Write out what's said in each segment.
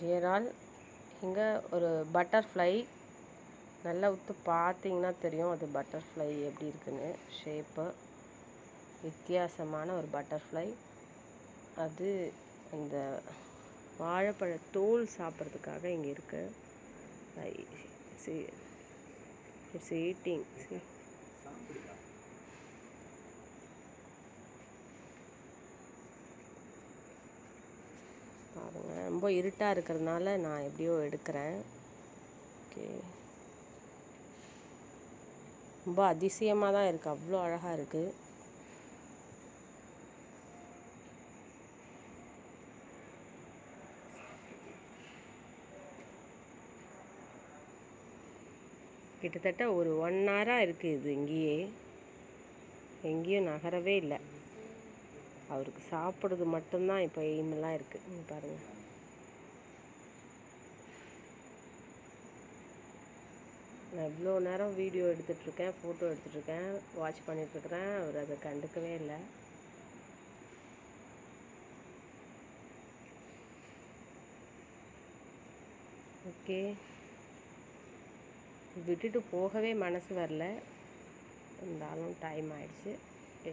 டியரால் இங்கே ஒரு பட்டர்ஃப்ளை நல்லா உத்து பார்த்தீங்கன்னா தெரியும் அது பட்டர்ஃப்ளை எப்படி இருக்குன்னு. ஷேப்பு வித்தியாசமான ஒரு பட்டர்ஃப்ளை அது இந்த வாழைப்பழ தோல் சாப்பிட்றதுக்காக இங்கே இருக்கு. இட்ஸ் ஈட்டிங் சி பாருங்க ரொம்ப இருட்டாக இருக்கிறதுனால நான் எப்படியோ எடுக்கிறேன். ஓகே. ரொம்ப அதிசயமாக தான் இருக்குது அவ்வளோ அழகாக இருக்குது கிட்டத்தட்ட ஒரு ஒன் ஹவராக இருக்குது இது இங்கேயே. எங்கேயும் நகரவே இல்லை. அவருக்கு சாப்பிட்றது மட்டும்தான் இப்போ எய்மெல்லாம் இருக்குது நீங்கள் பாருங்கள் நான் இவ்வளோ நேரம் வீடியோ எடுத்துட்ருக்கேன் ஃபோட்டோ எடுத்துட்ருக்கேன் வாட்ச் பண்ணிகிட்ருக்கிறேன் அவர் அதை கண்டுக்கவே இல்லை. ஓகே. விட்டுட்டு போகவே மனசு வரல. இருந்தாலும் டைம் ஆயிடுச்சு. ஓகே.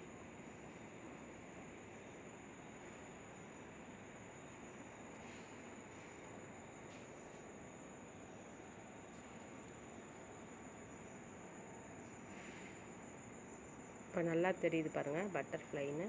இப்போ நல்லா தெரியுது பாருங்கள் பட்டர்ஃப்ளைன்னு